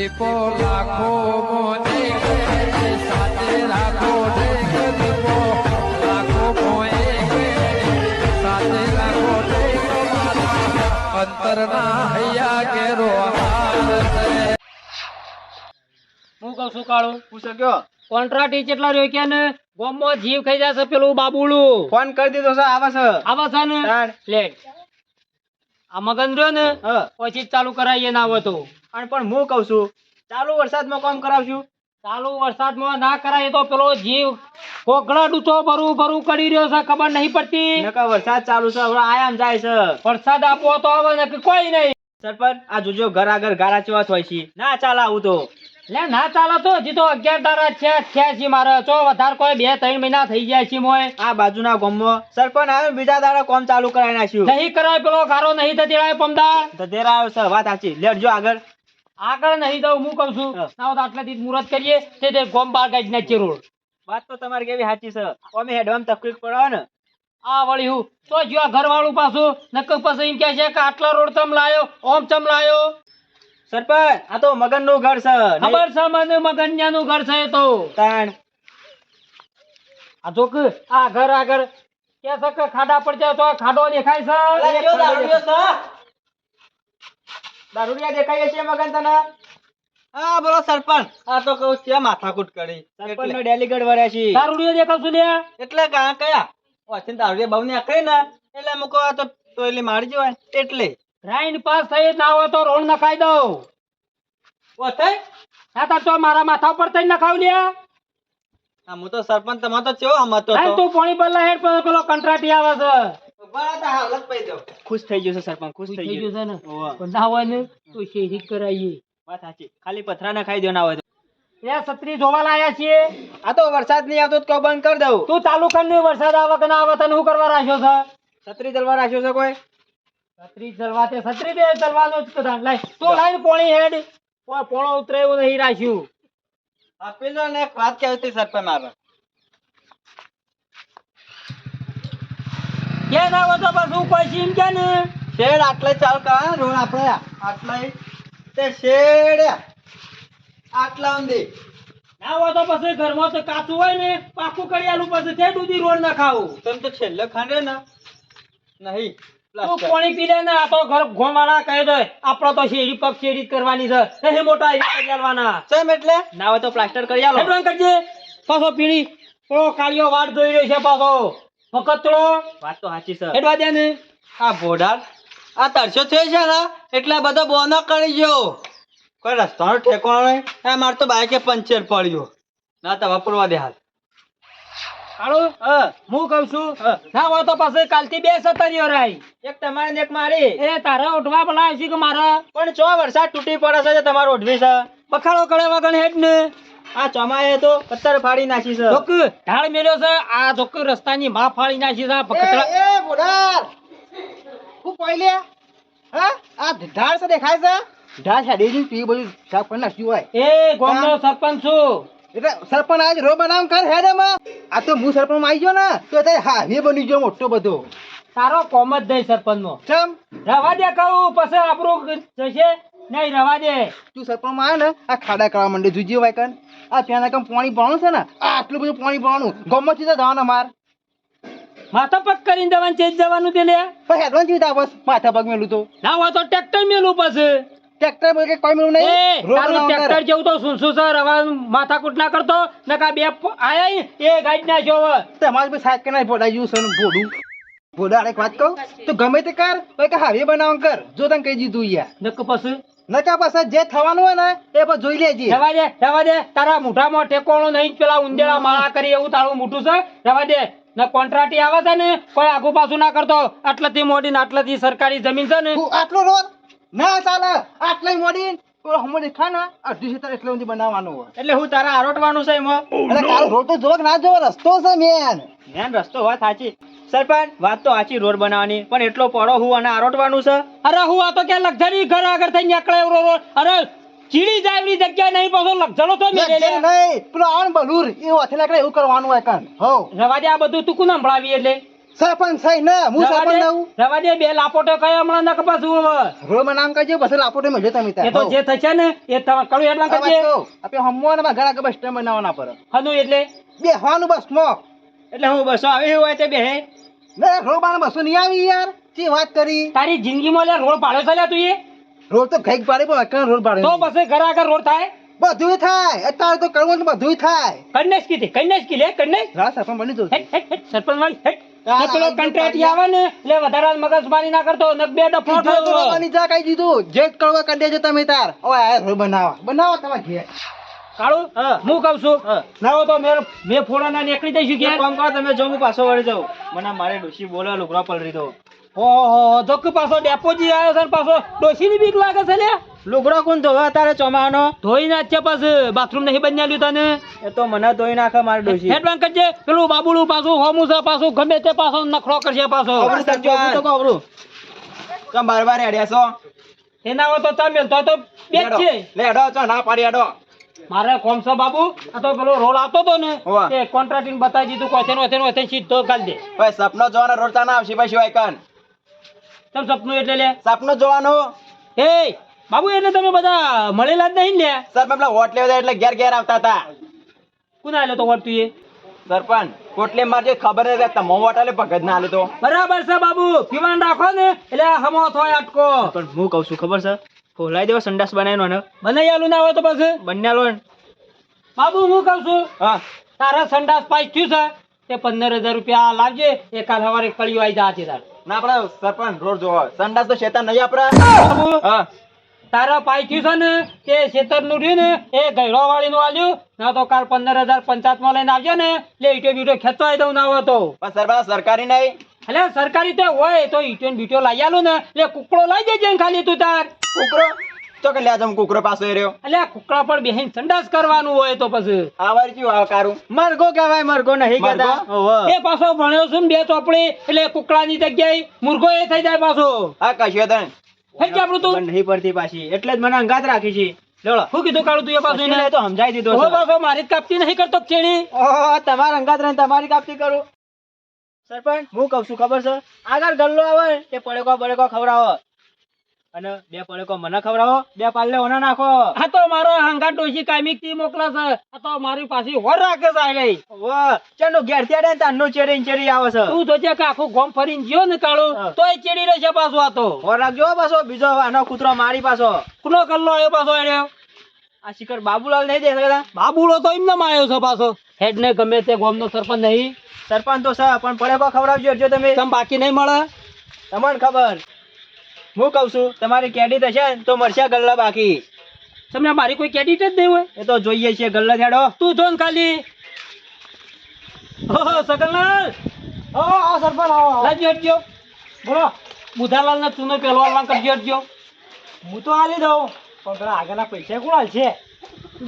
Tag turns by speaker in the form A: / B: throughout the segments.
A: દીપો લાખો મોને સાથે રાખો દીપો લાખો મોએ સાથે રાખો અંતરના હૈયા કેરો
B: હું કહું છું કાળું
C: પૂછો કયો?
B: કોન્ટ્રાક્ટ કેટલા રહ્યો કે ને ગોમમાં જીવ ખાઈ જશે પેલું બાબુલું.
C: ફોન કરી દીધો છે આવે છે.
B: આવા છે ને? લેટ આ મગન રહ્યો ને પછી જ ચાલુ કરાવીએ ના હોય તો.
C: અને પણ હું કહું છું ચાલુ વરસાદમાં કામ કરાવશું.
B: ચાલુ વરસાદમાં ના કરાય તો પેલો જીવ કોકડા ડૂચો ભરું ભરું કરી રહ્યો છે ખબર નહીં પડતી.
C: નકા વરસાદ ચાલુ છે હવે આયામ જાય છે.
B: વરસાદ આપવો તો આવે ને કોઈ નહીં.
C: સરપંચ આ જોજો ઘર આગળ ગારા ચેવા હોય છે. ના ચાલે આવું તો.
B: લે ના ચાલે તો હજી તો અગિયાર તારા છે છે છે મારે. ચો વધારે કોઈ બે ત્રણ મહિના થઈ જાય છે મોય.
C: આ બાજુના ગામમાં સરપંચ આવ્યો ને બીજા દાડા કોમ ચાલુ કરાવી નાખ્યું.
B: નહીં કરાય પેલો ગારો નહીં થતી રાય પમદાર
C: તો તેરા આવ્યો છે વાત સાચી. લેટજો આગળ.
B: આગળ નહીં દઉં હું કઉ છું. ના હોય તો મુહૂર્ત કરીએ તે તે ગોમ બાર નાખીએ રોડ
C: વાત તો તમારી કેવી સાચી છે? અમે હેડવામ તકલીફ પડે ને.
B: આ વળી હું તો જો આ ઘરવાળું પાછું નકર પાસે એમ કે છે કે આટલા રોડ તમ લાયો ઓમ ચમ લાયો?
C: સરપંચ આ તો મગનનું ઘર છે
B: ખબર છે મને મગન્યાનું ઘર છે એ તો.
C: તાણ.
B: આ જોક આ ઘર આગળ કે છે કે ખાડા પડ જાય તો ખાડો દેખાય છે?
C: દારૂડિયો દેખાય છે મગન તને? હા બોલો સરપંચ. આ તો કહું છે માથાકૂટ કરી. સરપંચ નો ડેલીગેટ વર્યા છે
B: દારૂડિયા દેખાવ છું લ્યા
C: એટલે કા કયા? ઓથી દારૂડિયા બહુ ને ને એટલે મૂકો આ તો ટોયલી મારી જવાય. એટલે.
B: રાઈન પાસ થઈ ના હોય તો રોડ નખાઈ દઉં.
C: ઓથે
B: હા તાર તો મારા માથા ઉપર થઈ નખાવ લ્યા
C: હા હું તો સરપંચ તમારો તો ચેવો હમતો
B: તો? તું પાણી બદલા હેડ પર પેલો કંટ્રાટી આવે છે.
C: ખુશ થઈ ગયો છે સરપંચ ખુશ થઈ ગયો
B: છે ને. પણ ના હોય ને તો શેરી કરાવીએ
C: વાત સાચી. ખાલી પથરા ના ખાઈ દો ના હોય તો.
B: છત્રી જોવા લાયા છીએ.
C: આ તો વરસાદ નહીં આવતો તો બંધ કરી દઉં.
B: તું ચાલુ કર ને વરસાદ આવે કે ના આવે તને શું કરવા રાખ્યો છે?
C: છત્રી તલવાર રાખ્યો છે કોઈ?
B: છત્રી ચલવા તે છત્રી દે ચલવાનો જ તો ધાન લાય તું લાઈન પોણી હેડ. પોણો ઉતરે એવું નહીં રાખ્યું.
C: આપેલો ને એક વાત કહેવી હતી સરપંચ મારે.
B: કે ના હોય તો હું કોઈ સીમ કે ને?
C: શેડ આટલે ચાલ કા રોડ આપણે આટલે તે શેડ આટલા ઊંધી
B: ના હોય તો પછી ઘરમાં તો કાચું હોય ને પાકું કરી આલું પછી તે દૂધી રોડ ના ખાવું.
C: તમે તો છેલ્લે ખાંડે ને. નહીં
B: તું. પાણી પી લે ને આ તો ઘર ઘોમાળા કહી દે આપણો તો શેરી પગ શેરી કરવાની છે. મોટા કરી આલવાના
C: ચમ એટલે? ના હોય તો પ્લાસ્ટર કરી આલો
B: કરજે. પાછો પીણી કાળિયો વાટ જોઈ રહ્યો છે પાછો. ફકતરો
C: વાત તો સાચી સર.
B: હેડવા દે ને.
C: આ ભોડાર આ તરસો થઈ છે ને? એટલે બધો બોનો કરી ગયો. કોઈ રસ્તાનો ઠેકાણો નહીં. આ મારે તો બાઈકે પંચર પડ્યો. ના તો વાપરવા દે હાલ.
B: કાળુ
C: હા
B: હું કહું છું. ના હોય તો પછી કાલથી બે સતરીઓ રાઈ
C: એક તમારે ને એક મારી.
B: એ તારે ઉઠવા બોલાય છે કે મારા?
C: પણ ચો વરસાદ તૂટી પડે છે તમારો ઉઠવી છે?
B: બખાડો કરે વગર હેડ ને.
C: આ ચોમાએ તો પથ્થર ફાડી નાખી છે.
B: જોક ઢાળ મેલ્યો છે. આ જોક રસ્તાની માં ફાડી નાખી છે આ
C: એ બોડાર હું પહેલે હા? આ ઢાળ છે દેખાય છે? ઢાળ છે દેજી પી બધું સાફ કરી નાખ્યું હોય.
B: એ ગામનો સરપંચ છું.
C: એટલે સરપંચ આજ રો નામ કર હેડ એમાં આ તો હું સરપંચ આવી ગયો ને તો તે હાવી બની ગયો મોટો બધો.
B: તારો કોમ જ દે સરપંચ નો
C: ચમ?
B: રવા દે કહું પછી આપણું જશે. નહીં રવા દે.
C: તું સરપંચમાં ને આ ખાડા કરવા માંડે જુજી ભાઈ કન આ ત્યાં કામ પાણી ભણું છે ને? આ આટલું બધું પાણી ભણું ગમતથી જવાના માર.
B: માથા પગ કરીને જવાનું ચેજ જવાનું તે લે.
C: પછી હેડવાન જીતા બસ માથા પગ મેલું તો.
B: ના હોય તો ટ્રેક્ટર મેલું પછી.
C: ટ્રેક્ટર પર કોઈ મેલું નહીં?
B: તારું ટ્રેક્ટર જેવું તો શું શું છે? રવા માથાકૂટ ના કરતો? નકા બે આયા એ ગાડી ના જો
C: તમારે બી સાહેબ ના ભોડા જેવું સન ભોડું ભોડા એક વાત કહું. તું ગમે તે કર કોઈ કે હાવે બનાવ કર. જો તને કહી દીધું યાર.
B: નક પછી
C: નકા પાસે જે થવાનું હોય ને એ પછી જોઈ લેજે.
B: રવા દે રવા દે. તારા મોઢામાં ટેકોણો નહીં પેલા ઉંદેડા માળા કરી એવું તારું મોઢું છે. રવા દે. ને કોન્ટ્રાટી આવે છે ને કોઈ આગુ પાછું ના કરતો. આટલાથી મોડી ને આટલાથી સરકારી જમીન છે ને.
C: આટલો રોડ ના ચાલે આટલી મોડી હમણાં હમો દેખા ને અઢી એટલે બનાવવાનું હોય.
B: એટલે હું તારા આરોટવાનું છે એમાં?
C: એટલે તારો રોડ તો જોવો ના જોવો? રસ્તો છે મેન મેન રસ્તો હોય સાચી. સરપંચ વાત તો આચી રોડ બનાવવાની પણ એટલો પડો હું અને આરોટવાનું છે?
B: અરે હું આ તો કે લક્ઝરી ઘર આગળ થઈ નીકળે એવો રોડ? અરે ચીડી જાય એવી જગ્યાએ નહીં પાછો લક્ઝરો તો મેલે લે.
C: નહીં પેલો આણ બલુર એ હાથે લાકડે એવું કરવાનું હોય કાન હો.
B: રવા દે આ બધું તું કોને સંભળાવી એટલે?
D: સરપંચ થઈ ને હું સરપંચ આવું
B: રવા દે બે લાપોટો કયો હમણાં ન કપાસું રોડ
D: રોડમાં નામ કહેજો પછી લાપોટે મળજો તમે
B: એ તો જે થશે ને એ તમારે કડું એટલા કરજે.
D: આપે હમવાના ઘણા કબસ્ટ બસ સ્ટેન્ડ બનાવવાના પર.
B: હનું એટલે?
D: બેહવાનું બસમાં.
C: એટલે હું બસો આવી હોય તે બે
D: ને રોડમાં બસો નહીં આવી યાર? તે વાત કરી.
B: તારી જિંદગીમાં લે રોડ પાડ્યો છે લે તું એ?
D: રોડ તો કંઈક પાડે પણ અકાણ રોડ પાડે
B: તો પછી ઘર આગળ રોડ થાય?
D: બધું થાય. અત્યારે તો કરવું તો બધું થાય.
B: કન્નેશ કીધી કન્નેશ કી લે કન્નેશ?
D: હા સરપંચ બની
B: હેટ, સરપંચ વાળી, હેટ. પેલો કંટ્રાટી આવે ને એટલે વધારે મગજમારી ના કરતો ને બે ડફો
D: જા કહી દીધું. જે કરવા કરી દેજો તમે તાર. આ રોડ બનાવો બનાવો તમે ઘેર.
B: કાળુ હું. કઉ છું લાવો તો મેં મેં ફોડા ના નીકળી
C: દઈશું
B: કે
C: કામ કરો તમે જો હું પાછો વળી જાઉં મને મારે ડોશી બોલે લુગડા પલરી દો.
B: ઓહો ધક પાછો ડેપોજી આવ્યો છે પાછો પાછો. ડોશીની બીક લાગે છે લે.
C: લુગડો કોણ ધોવા તારે ચોમાનો?
B: ધોઈ નાખે પાછું. બાથરૂમ નહીં બન્યાલ્યું તને?
C: એ તો મને ધોઈ નાખે મારે ડોશી.
B: હેડ બેંક કરજે. પેલું બાબુલું પાછું હોમું છે પાછું ગમે તે પાછો નખરો કરશે પાછો.
C: તો કહો, અબરું. બાર બાર હેડ્યા છો?
B: એના હોય તો તમે તો તો બે છે
C: લે હેડો ચો ના પાડી હેડો.
B: મારે કોમસો બાબુ? આ તો પેલો રોડ આવતો તો ને એ કોન્ટ્રાક્ટિંગ બતાવી દીધું કોઈ તેનો તેનો તે સીધો ગાલ દે.
C: ભાઈ સપનો જોવાનો રોડ ચાના આવશે ભાઈ શિવાય કન.
B: તમ સપનું એટલે લે?
C: સપનો જોવાનો?
B: એ બાબુ એટલે તમે બધા મળેલા જ નહીં ને લે?
C: સર મેં પેલા લેવા એટલે ઘેર ઘેર આવતા હતા.
B: કુના આવેલો તો વળતું એ?
C: સરપંચ કોટલે મારજે ખબર નહીં રહેતા મો વોટ આલે ભગત ના આલે તો.
B: બરાબર છે બાબુ પીવાન રાખો ને એટલે હમો થોય અટકો
C: પણ હું કહું છું ખબર છે? ખોલાઈ દેવો સંડાસ બનાવીનો ને
B: બનાવી આલું ના હોય તો પછી?
C: બંને લો
B: બાબુ હું કહું છું
C: હા.
B: તારા સંડાસ પાસ થયું છે તે પંદર હજાર રૂપિયા લાવજે એ કાલ સવારે કળીઓ આવી જા તાર.
C: ના આપડે સરપંચ રોડ જોવો સંડાસ તો શેતાન નહીં આપડે
B: બાબુ
C: હા.
B: તારા પાઈ થયું છે ને તે ખેતરનું રહ્યું ને એ ગયડો વાળી નું આલ્યું ના તો કાલ પંદર હજાર પંચાયતમાં લઈને આવજો ને એટલે ઈટો બીટો ખેંચવાઈ દઉં ના હોય તો.
C: પણ સરપંચ સરકારી નહીં.
B: એટલે સરકારી તો હોય તો ઈટો બીટો લઈ આલો ને. એટલે કુકડો લઈ જજે ખાલી તું તાર.
C: કુકડો? તો કે લ્યા કુકરો પાસે રહ્યો.
B: એટલે કુકડા પર બેહીન સંડાસ કરવાનું હોય તો પછી.
C: આ વાર ક્યું કારું? મરઘો કહેવાય મરઘો નહીં કહેતા.
B: એ પાછો ભણ્યો છું બે ચોપડી એટલે કુકડાની જગ્યાએ મુર્ગો એ થઈ જાય પાછો.
C: હા કશ્યો તને
B: થઈ ગયા આપણું તું?
C: નહીં પડતી પાછી. એટલે જ મને અંગાત રાખી છે.
B: કીધું તું એ પાછું એને?
C: તો સમજાઈ દીધો
B: મારી કાપતી નહીં કરતો
C: ઓહો તમારા અંગાત રહીને તમારી કાપતી કરું. સરપંચ હું કઉ છું ખબર છે? આગળ ગલ્લો આવે તે પડેકો પડેકો ખવડાવો. અને બે પડેકો મને ખવડાવો બે પાલે ઓને નાખો.
B: આ તો મારો હંગા ડોશી કાયમિકથી મોકલે છે. આ તો મારી પાસે હોર રાખે છે આ ગઈ.
C: વાહ ચાલો ઘેરથી આડે તાનનું ચેડી ચેડી આવે છે.
B: તું તો જે આખું ગોમ ફરીને ગયો ને કાળો તોય ચેડી રહેશે પાછો આ તો.
C: હોર રાખજો પાછો બીજો આનો કૂતરો મારી પાછો.
B: કુનો કલ્લો આવ્યો પાછો એર્યો
C: આ શિખર બાબુલાલ નહીં દે શકતા
B: બાબુલો તો એમને માયો છે પાછો. હેડ ને ગમે તે ગોમ નો સરપંચ નહીં.
C: સરપંચ તો છે પણ પડેકો ખવડાવજો જો તમે.
B: તમ બાકી નહીં મળે?
C: તમને ખબર. હું કહું છું તમારી કેડી થશે ને તો મળશે ગલ્લા બાકી.
B: તમને મારી કોઈ કેડિટ જ નહીં હોય?
C: એ તો જોઈએ છે ગલ્લા છેડો.
B: તું જોન ખાલી. ઓહો સકલલાલ.
D: ઓ આ સરપંચ આવો
B: લાજી હટજો. બોલો. બુધાલાલ ને તું પેલો આલવાન કરજો હટજો.
D: હું તો આલી દઉં. પણ પેલા આગળના પૈસા કોણ હાલશે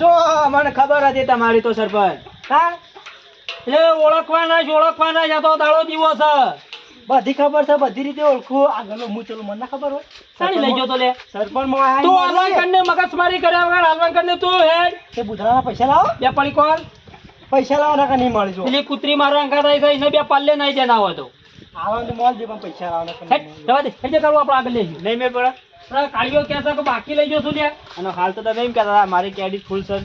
C: જો મને ખબર હતી તમારી તો સરપંચ.
D: હા?
B: એ ઓળખવાના જ ઓળખવાના જ તો દાડો દીવો છે.
D: બધી ખબર છે બધી રીતે ઓળખું. આગળ હું ચલો મને ખબર હોય.
B: સાડી લઈ ગયો તો લે.
D: સરપંચમાં
B: તું આલવાન કરીને મગજમારી કર્યા વગર આલવાન કરીને તું હેડ
D: તે બુધરાના પૈસા લાવો.
B: બે પડી કોલ
D: પૈસા લાવો ના નહીં મળજો
B: પેલી કૂતરી મારા અંગા થઈ છે બે પાલ્લે નહીં દેના હોય તો.
D: આવવાનું તો મોલ જે પણ પૈસા લાવો ના
B: હેડ જવા દે જે કરવું આપણે આગળ લઈ
C: નહીં મેળ પડે
B: કાળીઓ કહે છે કે બાકી લઈ જશું લે
C: અને હાલ તો તમે એમ કહેતા હતા મારી કેડી ફૂલ સર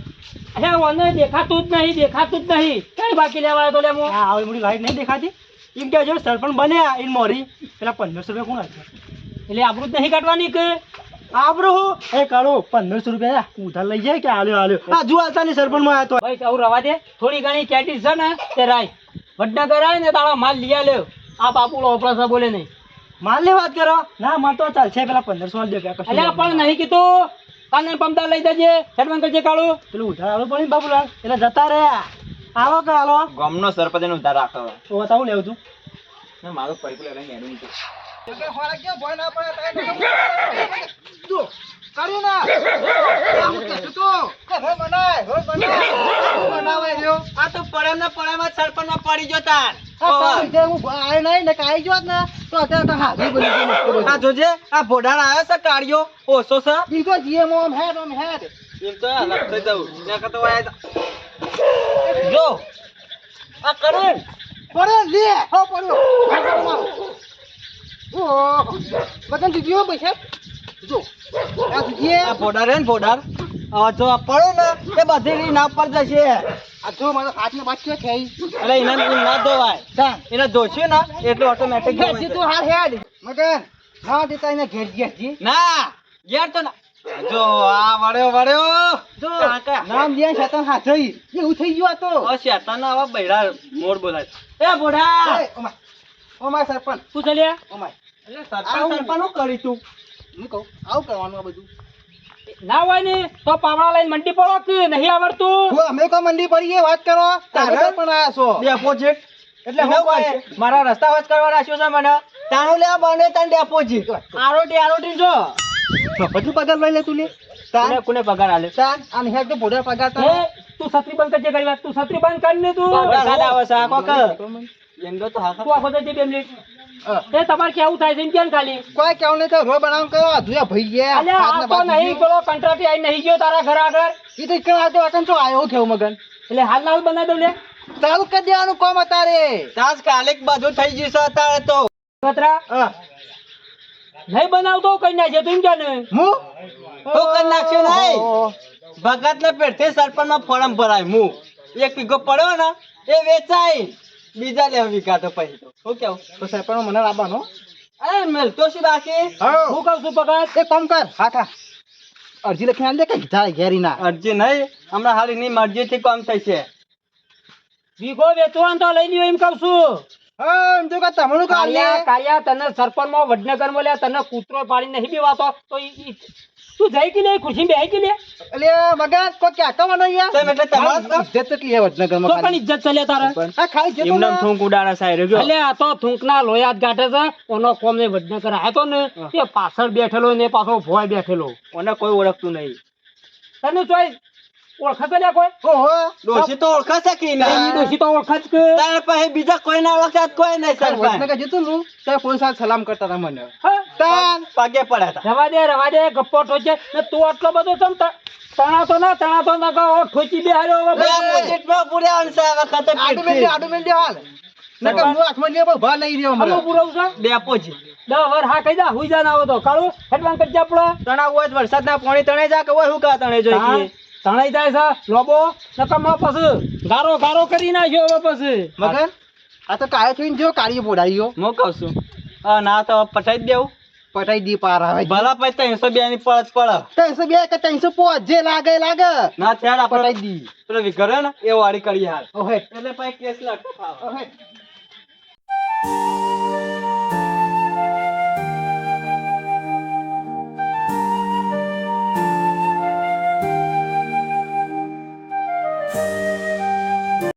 B: અરે મને દેખાતું જ નહીં દેખાતું જ નહીં. કઈ બાકી લેવા આવ્યો તો લે હું?
D: હા આવી મોટી લાઈટ નહીં દેખાતી? એમ કે જો સરપંચ બન્યા ઈન મોરી. પેલા પંદરસો રૂપિયા કોણ આપશે
B: એટલે આબરૂ જ નહીં કાઢવાની કે?
D: હું એ કાળો પંદરસો રૂપિયા ઉધાર લઈ જાય કે આલ્યો આલ્યો? હા હાલતા નહીં સરપંચમાં આવ્યો
B: ભાઈ આવું રવા દે. થોડી ઘણી કેટીસ છે ને તે રાય. વડનગર આવે ને તારા માલ લઈ લ્યો આ બાપુ ઓપરાસા બોલે નહીં.
D: માલની વાત કરો. ના માર તો ચાલશે. પેલા પંદરસો વાળ દે કશું
B: એટલે પણ નહીં કીધું. કાલે પમતા લઈ જજે. હેડવાન કરજે કાળું.
D: પેલું ઉધાર આલો પડે ને બાબુલાલ. એટલે જતા રહ્યા આવો કે આલો.
C: ગામનો સરપંચ એનો ઉધાર રાખો
D: તો બતાવું લેવું તું.
C: મારું પૈકું લઈને હેડું છું ને તો જોત ને. પડેમ જ સરપંચમાં પડી ગયો આ જોજે. આ ભોડાણ આવ્યો છે કાળિયો. ઓછો છે. એમ તો થઈ જવું. ને કરતો વાય જો. આ કરણ.
D: પડ્યો લે. હો પડ્યો. ઓહો. બગન દીધીઓ પૈસા? જો. આ દીધીએ.
C: આ ફોડાર હે ને જો પડો ને એ બધી ના પર જશે.
D: જો મારો હાથને બાકી થઈ?
C: અરે એના ના ધોવાય. એને ધોશું ને એટલે ઓટોમેટિક
D: ઘેરજી તું હાર હેડ. મગન હા દેતા એને ઘેર ઘેરજી
C: ના યાર તો ના. જો આ વળ્યો વળ્યો.
D: જો નામ દે શેતાન હાથઈ. એવું થઈ ગયું આ તો.
C: ઓ શેતાન આવા બૈરા મોડ બોલાય એ બોડા
D: ઓમાય. ઓમાય સરપંચ.
B: શું ચાલ્યા
C: એટલે સરપંચ સરપંચ કરી તું?
D: હું કહું? આવું કરવાનું આ બધું.
B: ના હોય ને તો પાવડા લઈને મંડી પડો કે નહીં આવડતું?
D: અમે કો મંડી પડીએ વાત કરો.
C: તારે?
D: તારે પણ આયા છો.
C: ડેપોઝિટ
D: એટલે
C: એટલે
D: હું
C: હું
D: કહે?
C: કહે મારા રસ્તા વચ કરવા રાખ્યો છે મને. તાણું લેવા બને તાણ ડેપોઝિટ આરોટી આરોટી જો.
D: બધું પગાર લઈ લે તું લે. તાન.
B: કોને પગાર આલે?
D: તાન આને હેડ તો ભોડા પગાર
B: તું છત્રી બંધ કરજે કરી વાત. તું છત્રી બંધ કર ને તું.
C: વરસાદ આવે. છે આ કોક. તો
B: તું આખો મિનિટ. એ તમારે કેવું થાય છે? એમ કેમ ખાલી?
D: કોઈ કેવું નહીં તો રો બનાવ કરો અધુયા ભાઈ ગયા.
B: અલ્યા આ તો નહીં પેલો કંટ્રાટી આઈ નહીં ગયો તારા ઘર આગળ?
D: ઈ તો કણ આ તો અકન તો આયો કેવું મગન.
B: એટલે હાલ ના હાલ બનાવી દઉં લે.
D: ચાલુ કરી દેવાનું કોમ અતારે
C: તાસ કાલેક બાજુ થઈ ગયું છે અત્યારે તો.
B: કતરા
D: હા.
B: નહીં બનાવતો કઈ નાખે તું જાને
D: હું?
C: તો કરી નાખ્યો નહીં. ભગત ને પેટથી સરપંચમાં ફોર્મ ભરાય. હું. એક પીગો પડ્યો ને એ વેચાય. બીજા લેવા વિકા તો પછી તો. શું કેવું?
D: તો સરપંચ મને લાવવાનો.
C: અરે મેલતો શું બાકી
B: હું. કહું છું પગાર
D: એક કામ કર. હા હા. અરજી લખી આલ દે કઈ જાય ઘેરી ના
C: અરજી નહીં. હમણાં હાલ એની મરજી થી કામ થશે.
B: વીઘો વેચવાનું તો લઈ લ્યો એમ કહું છું.
D: હા એમ તો કે તમનું
B: કાળિયા
D: કાલે
B: તને સરપંચમાં વડનગરમાં લે તને કૂતરો પાડી નહીં બીવાતો તો ઈ- ઈ- તું જઈ કે લે ખુરશી બેહી કે લે
D: એટલે મગન કોઈ કહેતો મને યાર
C: તેમ એટલે તમારે
D: ઇજ્જત કેટલી હે વડનગર
B: તો પણ ઇજ્જત ચલે તારે?
D: આ ખાઈ જતો ને.
C: ઉડાડા સાહેબ
B: એટલે આ તો થૂંકના લોયા લોયાત ગાટે છે. ઓનો કોમ ને વડનગર આ તો ને એ પાછળ બેઠેલો ને પાછો ભોય બેઠેલો.
C: મને કોઈ ઓળખતું નહીં.
B: તને ચોઈસ ઓળખતો લે કોઈ?
D: ઓહો.
C: ડોશી તો ઓળખા કે નહીં?
B: ડોશી તો ઓળખ કે?
C: તારે પાસે બીજા કોઈ ના ઓળખતા કોઈ નહીં સરપંચ.
D: વડનગર જતો ને ત્યારે પોલીસવાળા સલામ કરતા હતા મને. તાન.
C: પગે પડ્યા હતા.
B: રવા દે રવા દે ગપ્પો ઠોચે. ને તું આટલો બધો ચમ તણાતો ના તણાતો ના કહો ઠોચી બે હાર્યો હવે
D: આડું મેલ આડું મેલ હાલ. નકર હું હાથમાં લે પણ ભા નહીં રહ્યો
B: આનું
D: મને
B: પુરાવું છે?
C: બે પોઝિટ
B: દસ વર હા કહી દા હુઈ જા ના આવો તો. કાળું હેડવાન કરજે આપણો.
C: તણાવ હોય વરસાદના પાણી તણાઈ જા કે હોય શું કા તણાઈ
B: હા, તણાઈ જાય છે લોબો નકમો પછી ગારો ગારો કરી નાખ્યો હવે પછી.
D: મગન આ તો કાયો થઈને જો કાળી પોડાઈયો
C: મો કહું છું. હા ના તો પટાઈ દેવું.
D: પટાઈ દી પાર આવે.
C: ભલા પછી ત્રણસો બે ની પડત પડે.
D: ત્રણસો બે કે ત્રણસો પોચ જે લાગે લાગે.
C: ના થયા આપણે
D: પટાઈ દી.
C: પેલો વિઘરે ને એ વાળી કરી હાલ.
D: ઓહે.
C: એટલે પછી કેસ લાગતો
D: ઓહે.